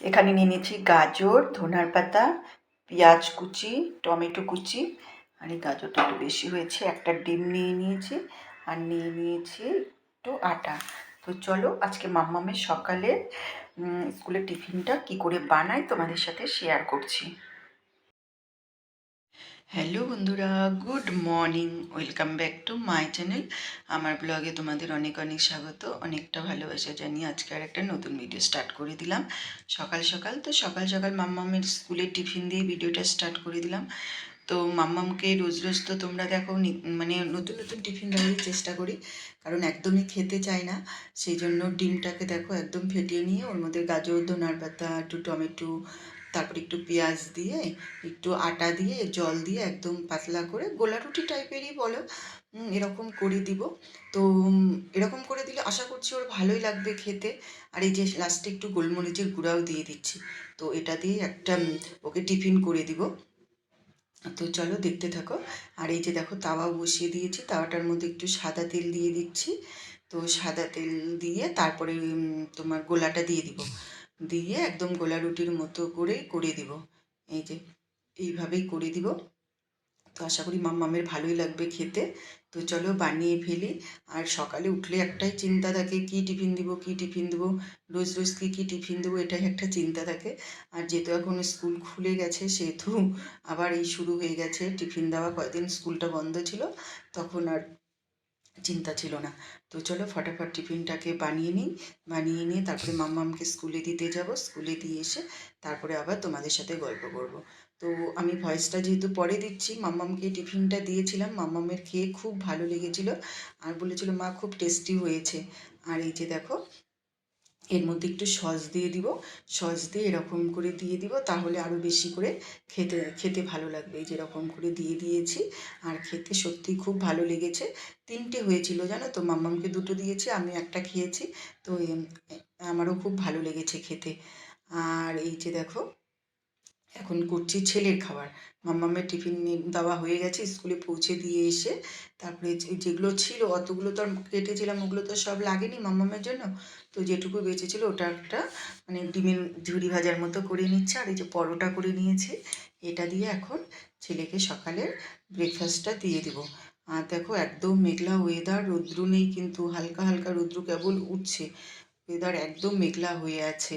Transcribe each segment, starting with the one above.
এখানে নিয়ে নিয়েছি গাজর, ধনার পাতা, পেঁয়াজ কুচি, টমেটো কুচি। আর এই গাজরটা একটু বেশি হয়েছে, একটা ডিম নিয়ে নিয়েছি আর নিয়ে নিয়েছি একটু আটা। তো চলো আজকে মাম্মামের সকালে স্কুলের টিফিনটা কি করে বানাই তোমাদের সাথে শেয়ার করছি। হ্যালো বন্ধুরা। Good morning welcome back to my channel আমার ব্লগে তোমাদের অনেক অনেক স্বাগত, অনেকটা ভালোবাসা জানিয়ে আজকে আর একটা নতুন ভিডিও স্টার্ট করে দিলাম। সকাল সকাল তো সকাল সকাল মাম্মামের স্কুলের টিফিন দিয়ে ভিডিওটা স্টার্ট করে দিলাম। তো মাম্মামকে রোজ রোজ তো তোমরা দেখো মানে নতুন নতুন টিফিন দেওয়ারই চেষ্টা করি, কারণ একদমই খেতে চায় না। সেই জন্য ডিমটাকে দেখো একদম ফেটিয়ে নিয়ে ওর মধ্যে গাজর ধনার পাতা একটু টমেটো তারপর একটু পেঁয়াজ দিয়ে, একটু আটা দিয়ে, জল দিয়ে একদম পাতলা করে গোলা রুটি টাইপেরই বলো এরকম করে দিব। তো এরকম করে দিলে আশা করছি ওর ভালোই লাগবে খেতে। আর এই যে লাস্টে একটু গোলমরিচের গুঁড়াও দিয়ে দিচ্ছি। তো এটা দিয়ে একটা ওকে টিফিন করে দিব। তো চলো দেখতে থাকো। আর এই যে দেখো তাওয়া বসিয়ে দিয়েছি। তাওয়াটার মধ্যে একটু সাদা তেল দিয়ে দিচ্ছি। তো সাদা তেল দিয়ে তারপরে তোমার গোলাটা দিয়ে দিব। দিয়ে একদম গোলা রুটির মতো করে করে দিব। এই যে, এইভাবেই করে দিব। তো আশা করি মাম্মামের ভালোই লাগবে খেতে। তো চলো বানিয়ে ফেলি। আর সকালে উঠলে একটাই চিন্তা থাকে, কি টিফিন দিব, কি টিফিন দেবো? রোজ রোজ কী কী টিফিন দেবো? এটাই একটা চিন্তা থাকে। আর যেহেতু এখন স্কুল খুলে গেছে, সেহেতু আবার এই শুরু হয়ে গেছে। টিফিন দেওয়া কয়েকদিন স্কুলটা বন্ধ ছিল, তখন আর চিন্তা ছিল না। তো চলো ফটাফট টিফিনটাকে বানিয়ে নিই। বানিয়ে নিয়ে তারপরে মাম্মামকে স্কুলে দিতে যাব। স্কুলে দিয়ে এসে তারপরে আবার তোমাদের সাথে গল্প করব। তো আমি ভয়েসটা যেহেতু পরে দিচ্ছি, মাম্মামকে টিফিনটা দিয়েছিলাম। মাম্মামের খেয়ে খুব ভালো লেগেছিল। আর বলেছিল, মা, খুব টেস্টি হয়েছে। আর এই যে দেখো এর মধ্যে একটু সস দিয়ে দিব। সস দিয়ে এরকম করে দিয়ে দিব, তাহলে আরও বেশি করে খেতে খেতে ভালো লাগবে। এই যেরকম করে দিয়ে দিয়েছি, আর খেতে সত্যি খুব ভালো লেগেছে। তিনটে হয়েছিল, জানো তো? মাম্মামকে দুটো দিয়েছি, আমি একটা খেয়েছি। তো আমারও খুব ভালো লেগেছে খেতে। আর এই যে দেখো এখন করছি ছেলের খাবার। মাম্মামের টিফিন দেওয়া হয়ে গেছে, স্কুলে পৌঁছে দিয়ে এসে তারপরে যেগুলো ছিল, অতগুলো তো আর কেটেছিলাম, ওগুলো তো সব লাগেনি মাম্মামের জন্য। তো যেটুকু বেঁচেছিল ওটা একটা মানে ডিমের ঝুড়ি ভাজার মতো করে নিচ্ছে, আর এই যে পরোটা করে নিয়েছে, এটা দিয়ে এখন ছেলেকে সকালের ব্রেকফাস্টটা দিয়ে দেবো। আর দেখো একদম মেঘলা ওয়েদার রৌদ্র নেই কিন্তু হালকা হালকা রৌদ্র কেবল উঠছে। ওয়েদার একদম মেঘলা হয়ে আছে।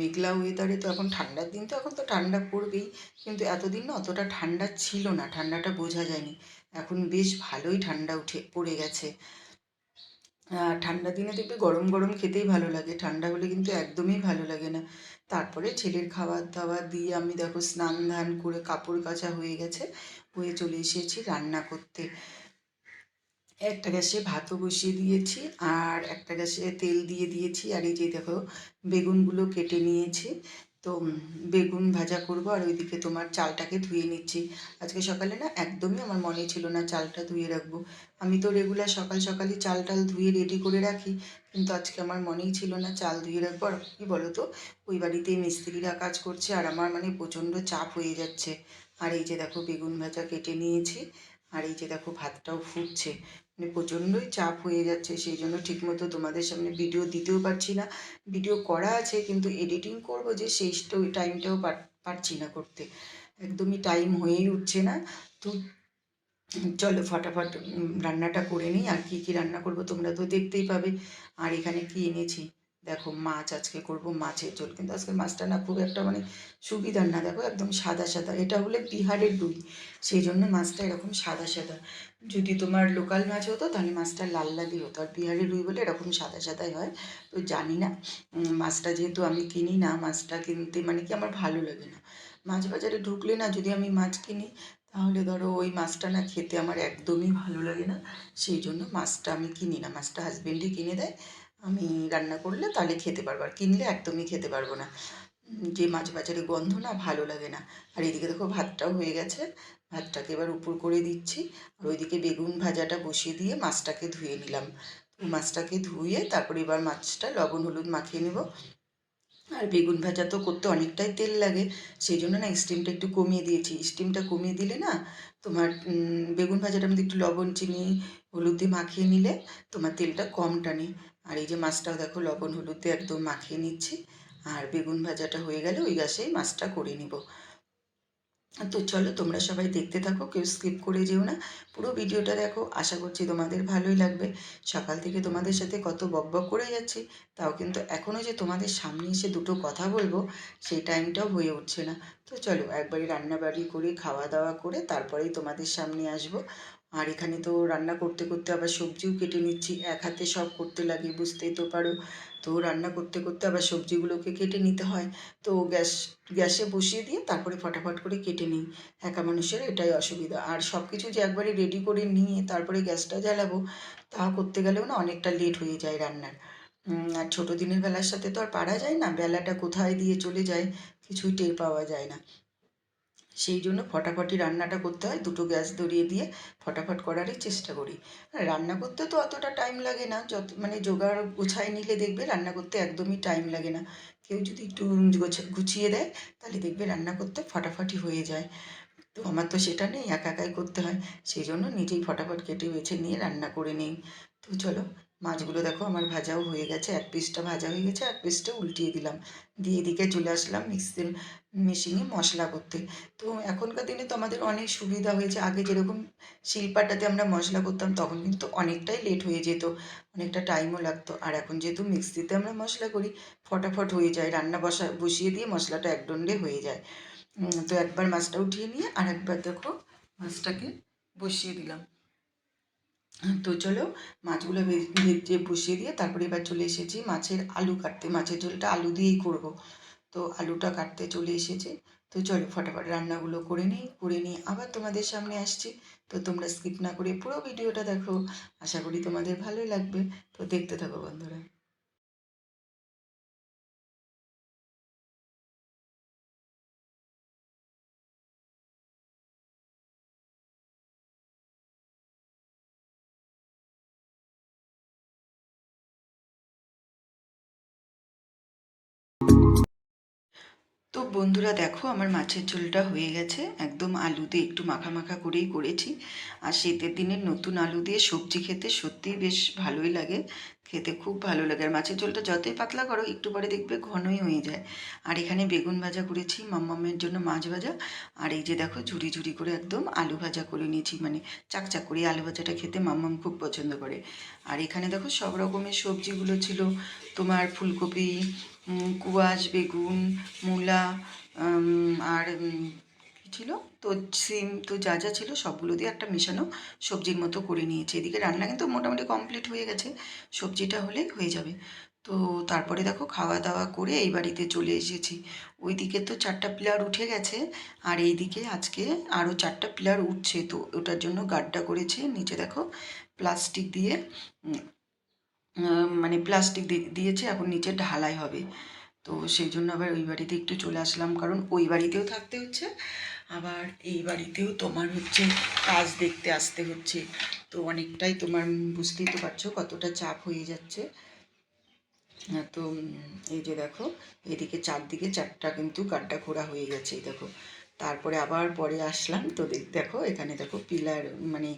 মেঘলা ওয়েদারে তো এখন ঠান্ডার দিন, তো এখন তো ঠান্ডা পড়বেই। কিন্তু এতদিন না অতটা ঠান্ডা ছিল না, ঠান্ডাটা বোঝা যায়নি। এখন বেশ ভালোই ঠান্ডা উঠে, পড়ে গেছে। ঠান্ডা দিনে দেখবে গরম গরম খেতেই ভালো লাগে, ঠান্ডা হলে কিন্তু একদমই ভালো লাগে না। তারপরে ছেলের খাবার দাবার দিয়ে আমি দেখো স্নান ধান করে কাপড় কাচা হয়ে গেছে, হয়ে চলে এসেছি রান্না করতে। একটা গ্যাসে ভাতও বসিয়ে দিয়েছি আর একটা গ্যাসে তেল দিয়ে দিয়েছি। আর এই যে দেখো, বেগুনগুলো কেটে নিয়েছি। তো বেগুন ভাজা করব আর ওইদিকে তোমার চালটাকে ধুয়ে নিচ্ছি। আজকে সকালে না একদমই আমার মনে ছিল না চালটা ধুয়ে রাখব। আমি তো রেগুলার সকাল সকালই চাল টাল ধুয়ে রেডি করে রাখি, কিন্তু আজকে আমার মনেই ছিল না চাল ধুয়ে রাখব। আর কী বলো তো ওই বাড়িতে মিস্ত্রিরা কাজ করছে আর আমার মানে প্রচণ্ড চাপ হয়ে যাচ্ছে। আর এই যে দেখো, বেগুন ভাজা কেটে নিয়েছি। আর এই যে দেখো ভাতটাও ফুটছে। মানে প্রচণ্ডই চাপ হয়ে যাচ্ছে, সেই জন্য ঠিকমতো তোমাদের সামনে ভিডিও দিতেও পারছি না। ভিডিও করা আছে, কিন্তু এডিটিং করব যে সেই টাইমটাও পারছি না করতে। একদমই টাইম হয়েই উঠছে না। তো চলো ফটাফট রান্নাটা করে নিই, আর কি কি রান্না করব তোমরা তো দেখতেই পাবে। আর এখানে কি এনেছি? দেখো মাছ আজকে করব মাছের ঝোল। কিন্তু আজকে মাছটা না খুব একটা মানে সুবিধার না। দেখো একদম সাদা সাদা। এটা হলে বিহারের রুই সেই জন্য মাছটা এরকম সাদা সাদা। যদি তোমার লোকাল মাছ হতো তাহলে মাছটা লাল লালই হতো। আর বিহারের রুই বলে এরকম সাদা সাদাই হয়। তো জানি না মাছটা যেহেতু আমি কিনি না, মাছটা কিনতে মানে কি আমার ভালো লাগে না। মাছ বাজারে ঢুকলে না যদি আমি মাছ কিনি, তাহলে ধরো ওই মাছটা না খেতে আমার একদমই ভালো লাগে না। সেই জন্য মাছটা আমি কিনি না। মাছটা হাজবেন্ডই কিনে দেয়। আমি রান্না করলে তাহলে খেতে পারব, আর কিনলে একদমই খেতে পারব না। যে মাছ বাজারে গন্ধ না ভালো লাগে না। আর এদিকে দেখো ভাতটাও হয়ে গেছে, ভাতটাকে এবার উপর করে দিচ্ছি। আর ওইদিকে বেগুন ভাজাটা বসিয়ে দিয়ে মাছটাকে ধুয়ে নিলাম। মাছটাকে ধুয়ে তারপরে এবার মাছটা লবণ, হলুদ মাখিয়ে নেব। আর বেগুন ভাজা তো করতে অনেকটাই তেল লাগে সেই জন্য না স্টিমটা একটু কমিয়ে দিয়েছি। স্টিমটা কমিয়ে দিলে না তোমার বেগুন ভাজাটার মধ্যে একটু লবণ, চিনি, হলুদ দিয়ে মাখিয়ে নিলে তোমার তেলটা কম টানে। আর এই যে মাছটাও দেখো, লবণ, হলুদ একদম মাখিয়ে নিচ্ছি। আর বেগুন ভাজাটা হয়ে গেলে ওই গ্যাসেই মাছটা করে নিব। তো চলো তোমরা সবাই দেখতে থাকো, কেউ স্কিপ করে যেও না। পুরো ভিডিওটা দেখো, আশা করছি তোমাদের ভালোই লাগবে। সকাল থেকে তোমাদের সাথে কত বকবক করে যাচ্ছি, তাও কিন্তু এখনও যে তোমাদের সামনে এসে দুটো কথা বলব, সেই টাইমটাও হয়ে উঠছে না। তো চলো একবারই রান্নাবাড়ি করে, খাওয়া দাওয়া করে তারপরেই তোমাদের সামনে আসব। আর এখানে তো রান্না করতে করতে আবার সবজিও কেটে নিচ্ছি। এক হাতে সব করতে লাগে বুঝতেই তো পারো। তো রান্না করতে করতে আবার সবজিগুলোকে কেটে নিতে হয়। তো গ্যাস, গ্যাসে বসিয়ে দিয়ে তারপরে ফটাফট করে কেটে নিই। একা মানুষের এটাই অসুবিধা। আর সব কিছু যে একবারে রেডি করে নিয়ে তারপরে গ্যাসটা জ্বালাবো, তা করতে গেলেও না অনেকটা লেট হয়ে যায় রান্নার। আর ছোটো দিনের বেলার সাথে তো আর পারা যায় না। বেলাটা কোথায় দিয়ে চলে যায় কিছুই টের পাওয়া যায় না। সেই জন্য ফটাফটি রান্নাটা করতে হয়, দুটো গ্যাস ধরিয়ে দিয়ে ফটাফট করারই চেষ্টা করি। আর রান্না করতে তো অতটা টাইম লাগে না, যত মানে জোগাড় গুছায় নিলে দেখবে রান্না করতে একদমই টাইম লাগে না। কেউ যদি একটু গুছিয়ে দেয়, তাহলে দেখবে রান্না করতে ফটাফটি হয়ে যায়। তো আমার তো সেটা নেই, একা একাই করতে হয়। সেই জন্য নিজেই ফটাফট কেটে বেছে নিয়ে রান্না করে নিই। তো চলো মাছগুলো দেখো আমার ভাজাও হয়ে গেছে, এক পিসটা ভাজা হয়ে গেছে, এক পিসটা উল্টিয়ে দিলাম। দিয়ে এদিকে চলে আসলাম মিক্সির মেশিনে মশলা করতে। তো এখনকার দিনে তো আমাদের অনেক সুবিধা হয়েছে। আগে যেরকম শিলপাটাতে আমরা মশলা করতাম, তখন কিন্তু অনেকটাই লেট হয়ে যেত, অনেকটা টাইমও লাগতো। আর এখন যেহেতু মিক্সিতে আমরা মশলা করি, ফটাফট হয়ে যায়। রান্না বসা, বসিয়ে দিয়ে মশলাটা এক হয়ে যায়। তো একবার মাছটা উঠিয়ে নিয়ে আর একবার দেখো মাছটাকে বসিয়ে দিলাম। তো চলো মাছগুলো ভেজে বসিয়ে দিয়ে তারপরে এবার চলে এসেছি মাছের আলু কাটতে। মাছের ঝোলটা আলু দিয়েই করব। তো আলুটা কাটতে চলে এসেছে। তো চলো ফটাফট রান্নাগুলো করে নিই করে নিই আবার তোমাদের সামনে আসছি। তো তোমরা স্কিপ না করে পুরো ভিডিওটা দেখো। আশা করি তোমাদের ভালোই লাগবে। তো দেখতে থাকো বন্ধুরা। তো বন্ধুরা দেখো, আমার মাছের ঝোলটা হয়ে গেছে। একদম আলু দিয়ে একটু মাখা মাখা করেই করেছি। আর শীতের দিনের নতুন আলু দিয়ে সবজি খেতে সত্যিই বেশ ভালোই লাগে। খেতে খুব ভালো লাগে। আর মাছের ঝোলটা যতই পাতলা করো, একটু পরে দেখবে ঘনই হয়ে যায়। আর এখানে বেগুন ভাজা করেছি, মাম্মামের জন্য মাছ ভাজা। আর এই যে দেখো ঝুড়ি ঝুড়ি করে একদম আলু ভাজা করে নিয়েছি। মানে চাকচাক করে আলু ভাজাটা খেতে মাম্মাম খুব পছন্দ করে। আর এখানে দেখো, সব রকমের সবজিগুলো ছিল। তোমার ফুলকপি কুয়াশ, বেগুন, মূলা আর ছিল? তো সিম, তো যা যা ছিল সবগুলো দিয়ে একটা মেশানো সবজির মতো করে নিয়েছি। এদিকে রান্না কিন্তু মোটামুটি কমপ্লিট হয়ে গেছে, সবজিটা হলেই হয়ে যাবে। তো তারপরে দেখো খাওয়া দাওয়া করে এই বাড়িতে চলে এসেছি। ওই দিকে তো চারটা পিলার উঠে গেছে, আর এই দিকে আজকে আরও চারটা পিলার উঠছে। তো ওটার জন্য গাড্ডা করেছে, নিচে দেখো প্লাস্টিক দিয়ে মানে প্লাস্টিক দিয়েছে, এখন নিচে ঢালাই হবে। তো সেই জন্য আবার ওই বাড়িতে একটু চলে আসলাম, কারণ ওই বাড়িতেও থাকতে হচ্ছে। আবার এই বাড়িতেও তোমার হচ্ছে কাজ দেখতে আসতে হচ্ছে। তো অনেকটাই তোমার বুঝতেই তো পারছ কতটা চাপ হয়ে যাচ্ছে। তো এই যে দেখো, এদিকে চারদিকে চারটা কিন্তু গাড্ডা খোড়া হয়ে গেছে, এই দেখো। তারপরে আবার পরে আসলাম, তো দেখো, এখানে দেখো পিলার মানে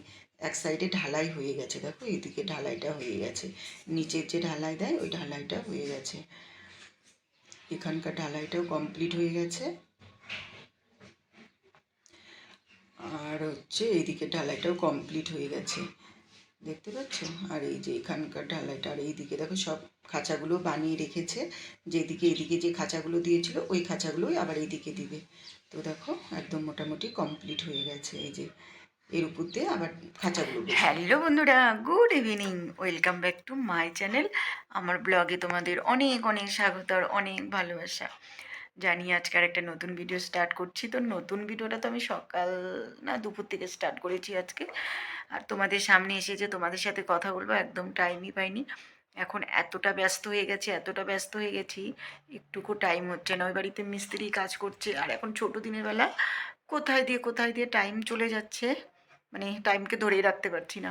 এক সাইডে ঢালাই হয়ে গেছে, দেখো, এদিকে ঢালাইটা হয়ে গেছে। নিচের যে ঢালাই দেয়, ওই ঢালাইটা হয়ে গেছে। এখানকার ঢালাইটাও কমপ্লিট হয়ে গেছে। আর হচ্ছে এইদিকে ঢালাইটাও কমপ্লিট হয়ে গেছে। দেখতে পাচ্ছ? আর এই যে এখানকার ঢালাইটা, আর এইদিকে দেখো, সব খাঁচাগুলো বানিয়ে রেখেছে। যেদিকে এদিকে যে খাঁচাগুলো দিয়েছিল, ওই খাঁচাগুলোই আবার এইদিকে দিবে। তো দেখো, একদম মোটামুটি কমপ্লিট হয়ে গেছে। এই যে এর উপর আবার খাঁচাগুলো হ্যালো বন্ধুরা, good evening, welcome back to my channel. আমার ব্লগে তোমাদের অনেক অনেক স্বাগত আর অনেক ভালোবাসা। জানি আজকে একটা নতুন ভিডিও স্টার্ট করছি, তো নতুন ভিডিওটা তো আমি সকাল না দুপুর থেকে স্টার্ট করেছি আজকে। আর তোমাদের সামনে এসেছে, তোমাদের সাথে কথা বলব, একদম টাইমই পাইনি। এখন এতটা ব্যস্ত হয়ে গেছে, এতটা ব্যস্ত হয়ে গেছি, একটুকু টাইম হচ্ছে না। ওই বাড়িতে মিস্ত্রি কাজ করছে, আর এখন ছোটো দিনের বেলা কোথায় দিয়ে কোথায় দিয়ে টাইম চলে যাচ্ছে? মানে টাইমকে ধরেই রাখতে পারছি না।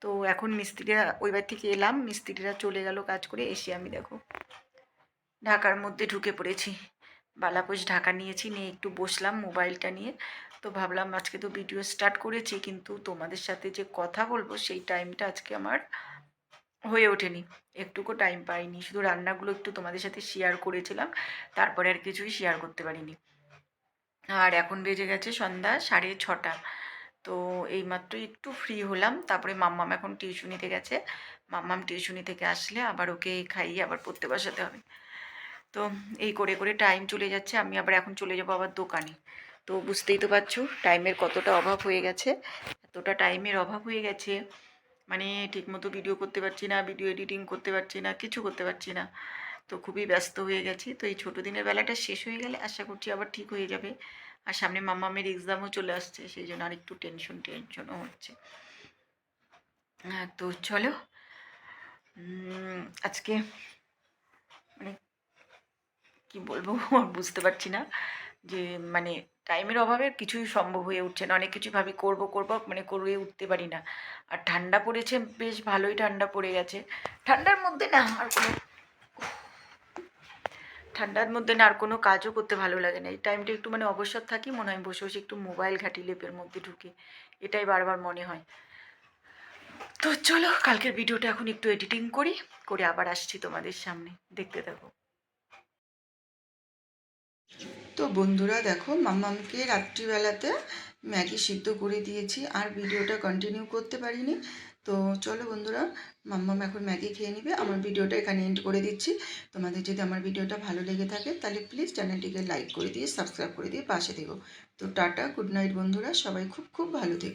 তো এখন মিস্ত্রিরা ওই থেকে এলাম, মিস্ত্রিরা চলে গেল কাজ করে, এসে আমি দেখো ঢাকার মধ্যে ঢুকে পড়েছি। বালাপোষ ঢাকা নিয়েছি, নিয়ে একটু বসলাম মোবাইলটা নিয়ে। তো ভাবলাম আজকে তো ভিডিও স্টার্ট করেছি, কিন্তু তোমাদের সাথে যে কথা বলব, সেই টাইমটা আজকে আমার হয়ে ওঠেনি। একটুকু টাইম পাইনি। শুধু রান্নাগুলো একটু তোমাদের সাথে শেয়ার করেছিলাম, তারপরে আর কিছুই শেয়ার করতে পারিনি। আর এখন বেজে গেছে সন্ধ্যা সাড়ে ছটা। তো এইমাত্র একটু ফ্রি হলাম। তারপরে মাম্মাম এখন টিউশনিতে গেছে। মাম্মাম টিউশনি থেকে আসলে আবার ওকে খাইয়ে আবার পড়তে বসাতে হবে। তো এই করে করে টাইম চলে যাচ্ছে। আমি আবার এখন চলে যাব আবার দোকানে। তো বুঝতেই তো পারছ টাইমের কতটা অভাব হয়ে গেছে। এতটা টাইমের অভাব হয়ে গেছে। মানে ঠিকমতো ভিডিও করতে পারছি না ভিডিও এডিটিং করতে পারছি না, কিছু করতে পারছি না। তো খুবই ব্যস্ত হয়ে গেছি। তো এই ছোটো দিনের বেলাটা শেষ হয়ে গেলে আশা করছি আবার ঠিক হয়ে যাবে। আর সামনে মাম্মামের এক্সামও চলে আসছে সেই জন্য আরেকটু টেনশন টেনশনও হচ্ছে। হ্যাঁ তো চলো। আজকে মানে কি বলব, বুঝতে পারছি না যে মানে টাইমের অভাবে কিছুই সম্ভব হয়ে উঠছে না। অনেক কিছু ভাবি করব করব মানে করে উঠতে পারি না। আর ঠান্ডা পড়েছে, বেশ ভালোই ঠান্ডা পড়ে গেছে। ঠান্ডার মধ্যে না আর কোনো ঠান্ডার মধ্যে না আর কোনো কাজও করতে ভালো লাগে না। এই টাইমটা একটু মানে অবসর থাকি, মনে হয় বসে বসে একটু মোবাইল ঘাঁটি, লেপের মধ্যে ঢুকে। এটাই বারবার মনে হয়। তো চলো, কালকের ভিডিওটা এখন একটু এডিটিং করি, করে আবার আসছি তোমাদের সামনে। দেখতে থাকো। তো বন্ধুরা, দেখো, মাম্মামকে রাত্রিবেলাতে ম্যাগি সিদ্ধ করে দিয়েছি, আর ভিডিওটা কন্টিনিউ করতে পারিনি। তো চলো বন্ধুরা, মাম্মাম এখন ম্যাগি খেয়ে নিবে। আমার ভিডিওটা এখানে এন্ড করে দিচ্ছি। তোমাদের যদি আমার ভিডিওটা ভালো লেগে থাকে, তাহলে প্লিজ চ্যানেলটিকে লাইক করে দিয়ে সাবস্ক্রাইব করে দিয়ে পাশে দেবো তো টাটা গুড নাইট বন্ধুরা, সবাই খুব খুব ভালো থেকো।